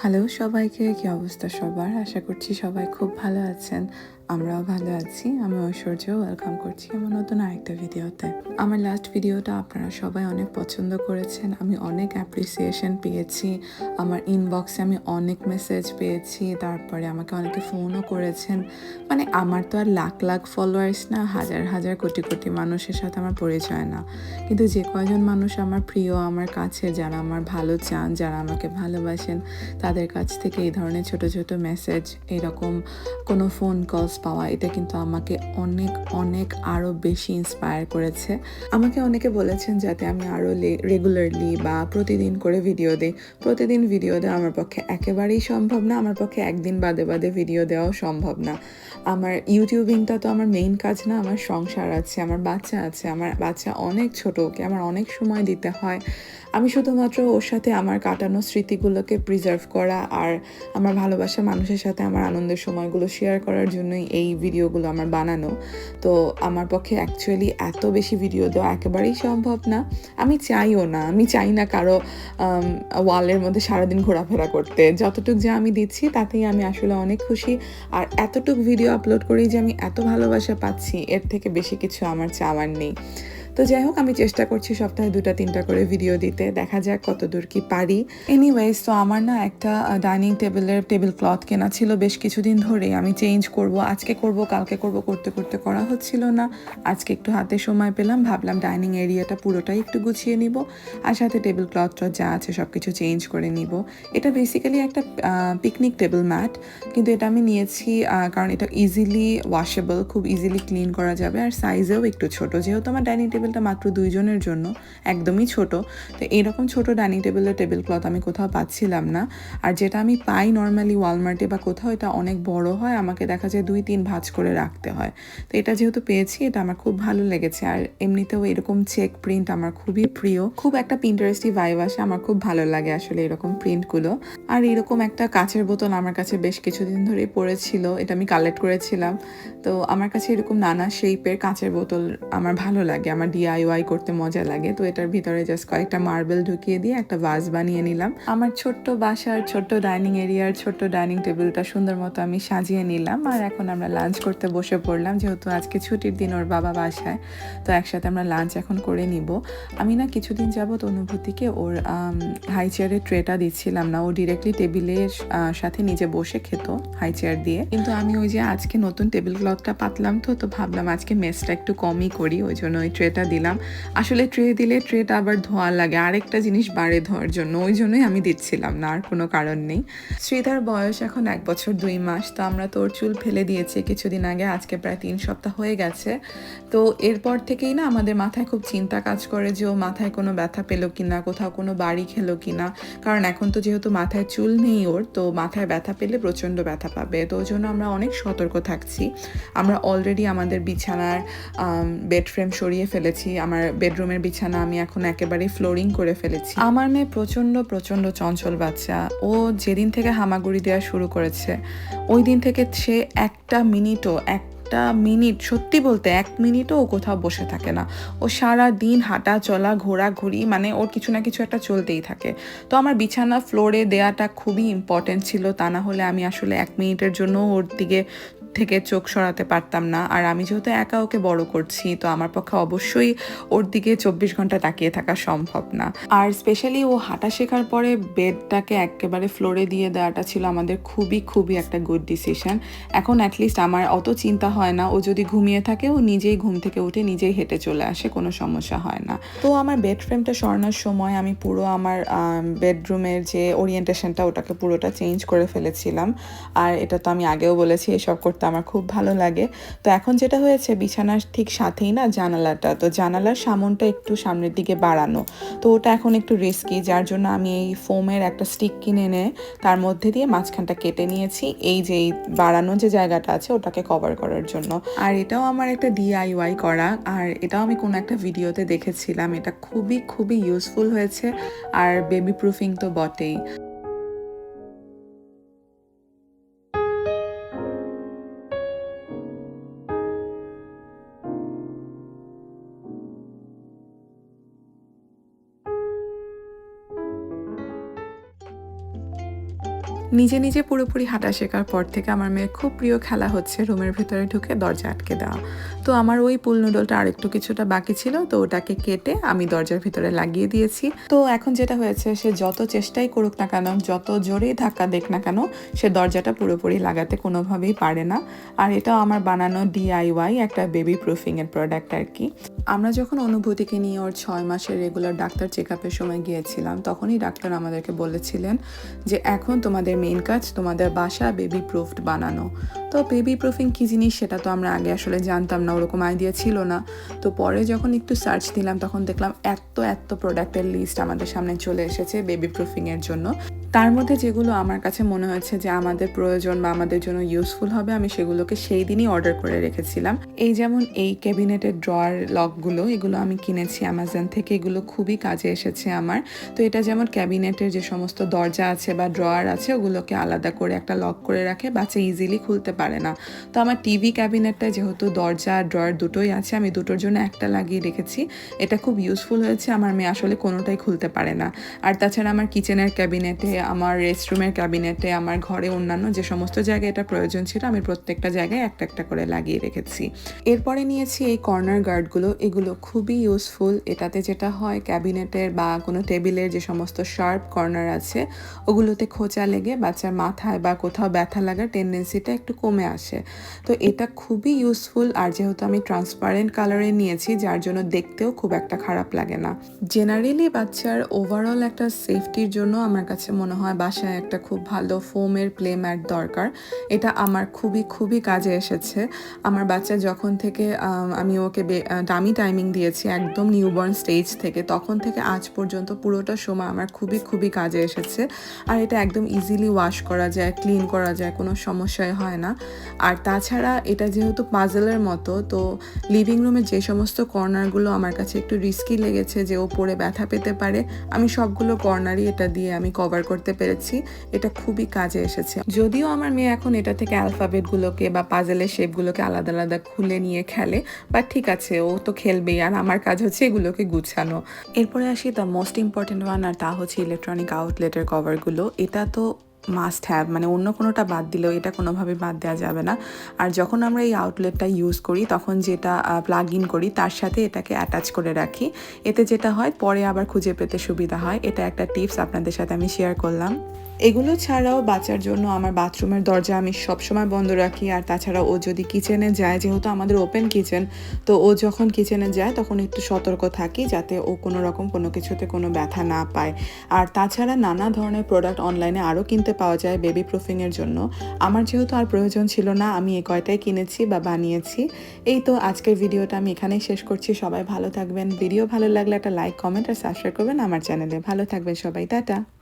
Hello সবাইকে কি অবস্থা সবার? আশা করছি সবাই খুব ভালো আছেন। আমরাও ভালো আছি আমি ঐশ্বর্য ওয়েলকাম করছি আমার নতুন আরেকটা ভিডিওতে আমার লাস্ট ভিডিওটা আপনারা সবাই অনেক পছন্দ করেছেন, আমি অনেক অ্যাপ্রিসিয়েশন পেয়েছি, আমার ইনবক্সে আমি অনেক মেসেজ পেয়েছি, তারপরে আমাকে অনেকে ফোনও করেছেন। মানে আমার তো আর লাখ লাখ ফলোয়ার্স না, হাজার হাজার কোটি কোটি মানুষের সাথে আমার পরিচয় না। কিন্তু যে কয়জন মানুষ আমার প্রিয়, আমার কাছে, যারা আমার ভালো চান, যারা আমাকে ভালোবাসেন, তাদের কাছ থেকে এই ধরনের ছোট ছোট মেসেজ এরকম কোনো ফোন কলস পাওয়া, এটা কিন্তু আমাকে অনেক অনেক আরও বেশি ইন্সপায়ার করেছে। আমাকে অনেকে বলেছেন যাতে আমি আরও রেগুলারলি বা প্রতিদিন করে ভিডিও দিই। প্রতিদিন ভিডিও দেওয়া আমার পক্ষে একেবারেই সম্ভব না, আমার পক্ষে একদিন বাদে বাদে ভিডিও দেওয়াও সম্ভব না। আমার ইউটিউবিংটা তো আমার মেইন কাজ না, আমার সংসার আছে, আমার বাচ্চা আছে, আমার বাচ্চা অনেক ছোট, ওকে আমার অনেক সময় দিতে হয়। আমি শুধুমাত্র ওর সাথে আমার কাটানো স্মৃতিগুলোকে প্রিজার্ভ করা আর আমার ভালোবাসা মানুষের সাথে আমার আনন্দের সময়গুলো শেয়ার করার জন্যই এই ভিডিওগুলো আমার বানানো। তো আমার পক্ষে অ্যাকচুয়ালি এত বেশি ভিডিও দেওয়া একেবারেই সম্ভব না। আমি চাইও না। আমি চাই না কারও ওয়ালের মধ্যে সারাদিন ঘোরাফেরা করতে। যতটুক যা আমি দিচ্ছি, তাতেই আমি আসলে অনেক খুশি। আর এতটুক ভিডিও আপলোড করেই যে আমি এত ভালোবাসা পাচ্ছি, এর থেকে বেশি কিছু আমার চাওয়ার নেই। তো যাই হোক, আমি চেষ্টা করছি সপ্তাহে দুটা, তিনটা করে ভিডিও দিতে। দেখা যাক কত দূর কি পারি। এনিওয়েজ তো আমার না একটা ডাইনিং টেবিলের টেবিল ক্লথ কেনা ছিল বেশ কিছুদিন ধরেই। আমি চেঞ্জ করব, আজকে করব, কালকে করব, করতে করতে করা হচ্ছিল না। আজকে একটু হাতে সময় পেলাম, ভাবলাম ডাইনিং এরিয়াটা পুরোটাই একটু গুছিয়ে নিব আর সাথে টেবিল ক্লথটা যা আছে সব কিছু চেঞ্জ করে নিব। এটা বেসিক্যালি একটা পিকনিক টেবিল ম্যাট কিন্তু এটা আমি নিয়েছি কারণ এটা ইজিলি ওয়াশেবল খুব ইজিলি ক্লিন করা যাবে। আর সাইজেও একটু ছোট, যেহেতু আমার ডাইনিং টেবিল টেবিলটা মাত্র দুইজনের জন্য, একদমই ছোট। তো এরকম ছোট ডাইনিং টেবিলের টেবিল ক্লথ আমি কোথাও পাচ্ছিলাম না। আর যেটা আমি পাই নর্মালি ওয়ালমার্টে বা কোথাও, এটা অনেক বড় হয়, আমাকে দেখা যায় দুই তিন ভাঁজ করে রাখতে হয়। তো এটা যেহেতু পেয়েছি, এটা আমার খুব ভালো লেগেছে। আর এমনিতেও এরকম চেক প্রিন্ট আমার খুবই প্রিয়। খুব একটা পিন্টারেস্টি ভাইব আসে, আমার খুব ভালো লাগে আসলে এরকম প্রিন্টগুলো আর এরকম একটা কাচের বোতল আমার কাছে বেশ কিছুদিন ধরেই পড়েছিল, এটা আমি কালেক্ট করেছিলাম। তো আমার কাছে এরকম নানা শেপের কাঁচের বোতল আমার ভালো লাগে, আমার ডিআইওয়াই করতে মজা লাগে, তো এটার ভিতরে জাস্ট কয়েকটা মার্বেল ঢুকিয়ে দিয়ে একটা ভাস বানিয়ে নিলাম। আমার ছোট্ট বাসার ছোট্ট ডাইনিং এরিয়ার ছোট্ট ডাইনিং টেবিলটা সুন্দর মতো আমি সাজিয়ে নিলাম। আর এখন আমরা লাঞ্চ করতে বসে পড়লাম, যেহেতু আজকে ছুটির দিন ওর বাবা বাসায়, তো একসাথে আমরা লাঞ্চ এখন করে নিব। আমি না কিছুদিন যাবৎ অনুভূতিকে ওর হাই চেয়ারের ট্রেটা দিচ্ছিলাম না, ও ডিরেক্টলি টেবিলের সাথে নিজে বসে খেত হাই চেয়ার দিয়ে। কিন্তু আমি ওই যে আজকে নতুন টেবিল ক্লথটা পাতলাম তো তো ভাবলাম আজকে মেসটা একটু কমই করি, ওই জন্য ওই ট্রেটা দিলাম। আসলে ট্রে দিলে ট্রেটা আবার ধোয়া লাগে। আরেকটা জিনিস বাড়ে ধোয়ার জন্য, ওই জন্যই আমি দিচ্ছিলাম না, আর কোনো কারণ নেই। শ্রীধার বয়স এখন এক বছর দুই মাস, তো আমরা তোর চুল ফেলে দিয়েছি কিছুদিন আগে, আজকে প্রায় তিন সপ্তাহ হয়ে গেছে। তো এরপর থেকেই না আমাদের মাথায় খুব চিন্তা কাজ করে যে ও মাথায় কোনো ব্যথা পেল কিনা, কোথাও কোনো বাড়ি খেলো কিনা। কারণ এখন তো যেহেতু মাথায় চুল নেই ওর, তো মাথায় ব্যথা পেলে প্রচণ্ড ব্যথা পাবে। তো ওই জন্য আমরা অনেক সতর্ক থাকছি। আমরা অলরেডি আমাদের বিছানার বেড ফ্রেম সরিয়ে ফেলেছি, আমার বেডরুমের বিছানা আমি এখন একেবারে ফ্লোরিং করে ফেলেছি। আমার মেয়ে প্রচণ্ড প্রচণ্ড চঞ্চল বাচ্চা। ও যেদিন থেকে হামাগুড়ি দেওয়া শুরু করেছে, ওই দিন থেকে সে একটা মিনিটও এক একটা মিনিট, সত্যি বলতে এক মিনিটও ও কোথাও বসে থাকে না। ও সারা দিন হাঁটা চলা, ঘোরাঘুরি মানে ওর কিছু না কিছু একটা চলতেই থাকে। তো আমার বিছানা, ফ্লোরে দেয়াটা খুবই ইম্পর্টেন্ট ছিল, তা না হলে আমি আসলে এক মিনিটের জন্য ওর দিকে থেকে চোখ সরাতে পারতাম না। আর আমি যেহেতু একা ওকে বড় করছি, তো আমার পক্ষে অবশ্যই ওর দিকে চব্বিশ ঘণ্টা তাকিয়ে থাকা সম্ভব না। আর স্পেশালি ও হাঁটা শেখার পরে বেডটাকে একেবারে ফ্লোরে দিয়ে দেওয়াটা ছিল আমাদের খুবই খুবই একটা গুড ডিসিশন এখন অ্যাটলিস্ট আমার অত চিন্তা হয় না, ও যদি ঘুমিয়ে থাকে, ও নিজেই ঘুম থেকে উঠে নিজেই হেঁটে চলে আসে, কোনো সমস্যা হয় না। তো আমার বেড ফ্রেমটা সরানোর সময় আমি পুরো আমার বেডরুমের যে ওরিয়েন্টেশনটা ওটাকে পুরোটা চেঞ্জ করে ফেলেছিলাম। আর এটা তো আমি আগেও বলেছি, এসব করতে আমার খুব ভালো লাগে। তো এখন যেটা হয়েছে, বিছানার ঠিক সাথেই না জানালাটা, তো জানালার সামনটা একটু সামনের দিকে বাড়ানো। তো ওটা এখন একটু রিস্কি যার জন্য আমি এই ফোমের একটা স্টিক কিনে এনে তার মধ্যে দিয়ে মাঝখানটা কেটে নিয়েছি। এই যে এই বাড়ানো যে জায়গাটা আছে, ওটাকে কভার করার জন্য। আর এটাও আমার একটা ডিআইওয়াই করা। আর এটাও আমি কোনো একটা ভিডিওতে দেখেছিলাম। এটা খুবই খুবই ইউজফুল হয়েছে। আর বেবি প্রুফিং তো বটেই। নিজে নিজে পুরোপুরি হাঁটা শেখার পর থেকে আমার মেয়ের খুব প্রিয় খেলা হচ্ছে রুমের ভেতরে ঢুকে দরজা আটকে দেওয়া। তো আমার ওই পুল নুডলটা আরেকটু কিছুটা বাকি ছিল, তো ওটাকে কেটে আমি দরজার ভিতরে লাগিয়ে দিয়েছি। তো এখন যেটা হয়েছে, সে যত চেষ্টাই করুক না কেন, যত জোরেই ধাক্কা দেখ না কেন, সে দরজাটা পুরোপুরি লাগাতে কোনোভাবেই পারে না। আর এটা আমার বানানো ডিআইওয়াই একটা বেবি প্রুফিংয়ের প্রোডাক্ট আর কি। আমরা যখন অনুভূতিকে নিয়ে ওর ছয় মাসের রেগুলার ডাক্তার চেক সময় গিয়েছিলাম, তখনই ডাক্তার আমাদেরকে বলেছিলেন যে, এখন তোমাদের মেইন কাজ তোমাদের বাসা বেবি প্রুফড বানানো। তো বেবি প্রুফিং কী জিনিস সেটা তো আমরা আগে আসলে জানতাম না, ওরকম আইডিয়া ছিল না। তো পরে যখন একটু সার্চ দিলাম, তখন দেখলাম এত এত প্রোডাক্টের লিস্ট আমাদের সামনে চলে এসেছে বেবি প্রুফিংয়ের জন্য। তার মধ্যে যেগুলো আমার কাছে মনে হয়েছে যে আমাদের প্রয়োজন বা আমাদের জন্য ইউজফুল হবে, আমি সেগুলোকে সেই দিনই অর্ডার করে রেখেছিলাম। এই যেমন এই ক্যাবিনেটের ড্রয়ার লকগুলো এগুলো আমি কিনেছি অ্যামাজন থেকে, এগুলো খুবই কাজে এসেছে আমার। তো এটা যেমন ক্যাবিনেটের যে সমস্ত দরজা আছে বা ড্রয়ার আছে, ওগুলোকে আলাদা করে একটা লক করে রাখে বাচ্চা ইজিলি খুলতে পারে না। তো আমার টিভি ক্যাবিনেটটা যেহেতু দরজা আর ড্রয়ার দুটোই আছে, আমি দুটোর জন্য একটা লাগিয়ে রেখেছি। এটা খুব ইউজফুল হয়েছে, আমার মেয়ে আসলে কোনোটাই খুলতে পারে না। আর তাছাড়া আমার কিচেনের ক্যাবিনেটে আমার রেস্টরুমের ক্যাবিনেটে আমার ঘরে অন্যান্য যে সমস্ত জায়গায় এটা প্রয়োজন ছিল, আমি প্রত্যেকটা জায়গায় একটা একটা করে লাগিয়ে রেখেছি। এরপরে নিয়েছি এই কর্নার গার্ডগুলো এগুলো খুবই ইউজফুল এটাতে যেটা হয় ক্যাবিনেটের বা কোনো টেবিলের যে সমস্ত শার্প কর্নার আছে, ওগুলোতে খোঁচা লেগে বাচ্চার মাথায় বা কোথাও ব্যথা লাগার টেন্ডেন্সিটা একটু কমে আসে। তো এটা খুবই ইউজফুল আর যেহেতু আমি ট্রান্সপারেন্ট কালারে নিয়েছি, যার জন্য দেখতেও খুব একটা খারাপ লাগে না। জেনারেলি বাচ্চার ওভারঅল একটা সেফটির জন্য আমার কাছে মনে হয় বাসায় একটা খুব ভালো ফোমের প্লে ম্যাট দরকার। এটা আমার খুবই খুবই কাজে এসেছে। আমার বাচ্চা যখন থেকে আমি ওকে ডামি টাইমিং দিয়েছি একদম নিউবর্ন স্টেজ থেকে, তখন থেকে আজ পর্যন্ত পুরোটা সময় আমার খুবই খুবই কাজে এসেছে। আর এটা একদম ইজিলি ওয়াশ করা যায় ক্লিন করা যায়, কোনো সমস্যাই হয় না। আর তাছাড়া এটা যেহেতু পাজলের মতো, তো লিভিং রুমের যে সমস্ত কর্নারগুলো আমার কাছে একটু রিস্কি লেগেছে যে ও পরে ব্যথা পেতে পারে, আমি সবগুলো কর্নারই এটা দিয়ে আমি কভার করতে পেরেছি, এটা খুবই কাজে এসেছে। যদিও আমার মেয়ে এখন এটা থেকে অ্যালফাবেটগুলোকে বা পাজেলের শেপগুলোকে আলাদা আলাদা খুলে নিয়ে খেলে বা ঠিক আছে, ও তো খেলবেই আর আমার কাজ হচ্ছে এগুলোকে গুছানো। এরপরে আসি দ্য মোস্ট ইম্পর্টেন্ট ওয়ান আর তা হচ্ছে ইলেকট্রনিক আউটলেটের কভারগুলো এটা তো মাস্ট হ্যাভ মানে অন্য কোনোটা বাদ দিলেও এটা কোনোভাবে বাদ দেওয়া যাবে না। আর যখন আমরা এই আউটলেটটা ইউজ করি, তখন যেটা প্লাগ ইন করি, তার সাথে এটাকে অ্যাটাচ করে রাখি। এতে যেটা হয়, পরে আবার খুঁজে পেতে সুবিধা হয়। এটা একটা টিপস আপনাদের সাথে আমি শেয়ার করলাম। এগুলো ছাড়াও বাচ্চার জন্য আমার বাথরুমের দরজা আমি সবসময় বন্ধ রাখি, আর তাছাড়া ও যদি কিচেনে যায়, যেহেতু আমাদের ওপেন কিচেন তো ও যখন কিচেনে যায়, তখন একটু সতর্ক থাকি যাতে ও কোনো রকম কোনো কিছুতে কোনো ব্যথা না পায়। আর তাছাড়া নানা ধরনের প্রোডাক্ট অনলাইনে আরও কিনতে পাওয়া যায় বেবি প্রুফিংয়ের জন্য। আমার যেহেতু আর প্রয়োজন ছিল না, আমি এ কয়টাই কিনেছি বা বানিয়েছি। এই তো আজকের ভিডিওটা আমি এখানেই শেষ করছি। সবাই ভালো থাকবেন। ভিডিও ভালো লাগলে একটা লাইক কমেন্ট আর সাবস্ক্রাইব করবেন আমার চ্যানেলে ভালো থাকবেন সবাই। টাটা!